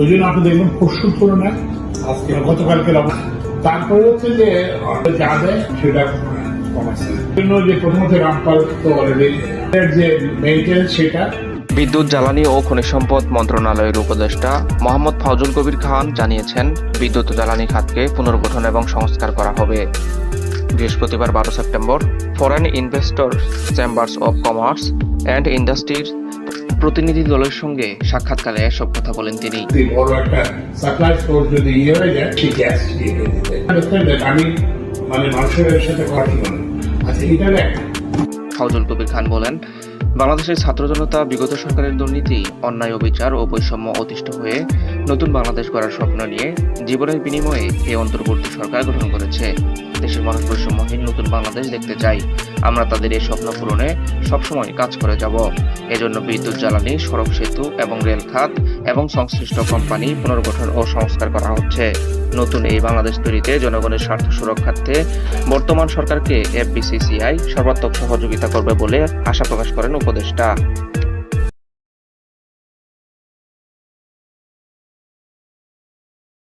ওই জন্য আপনি দেখবেন তুলনায় আজকে গতকালকে তারপরে হচ্ছে যে যা দেয় সেটা জন্য যে প্রথমত রামপাল তো অলরেডি যে সেটা। বিদ্যুৎ, জ্বালানি ও খনিজ সম্পদ মন্ত্রণালয়ের উপদেষ্টা মোহাম্মদ ফাউজুল কবির খান জানিয়েছেন, বিদ্যুৎ জ্বালানি খাতকে পুনর্গঠন এবং সংস্কার করা হবে। বৃহস্পতিবার বারো September foreign investor chambers of commerce and ইন্ডাস্ট্রির প্রতিনিধি দলের সঙ্গে সাক্ষাৎকারে এসব কথা বলেন তিনি। ইয়ে মানে আচ্ছা ফাউজুল কবির খান বলেন বাংলাদেশের ছাত্র জনতা বিগত সরকারের দুর্নীতি অন্যায় অবিচার ও বৈষম্য অতিষ্ঠ হয়ে নতুন বাংলাদেশ গড়ার স্বপ্ন নিয়ে জীবনের বিনিময়ে এই অন্তর্বর্তী সরকার গঠন করেছে। দেশের মানুষ বৈষম্যহীন নতুন বাংলাদেশ দেখতে চাই আমরা তাদের এই স্বপ্ন পূরণে সবসময় কাজ করে যাব। এজন্য বিদ্যুৎ, জ্বালানি, সড়ক সেতু এবং রেল খাত এবং সংশ্লিষ্ট কোম্পানি পুনর্গঠন ও সংস্কার করা হচ্ছে। নতুন এই বাংলাদেশ তৈরিতে জনগণের স্বার্থ সুরক্ষার্থে বর্তমান সরকারকে এফবিসিসিআই সর্বাত্মক সহযোগিতা করবে বলে আশা প্রকাশ করেন উপদেষ্টা।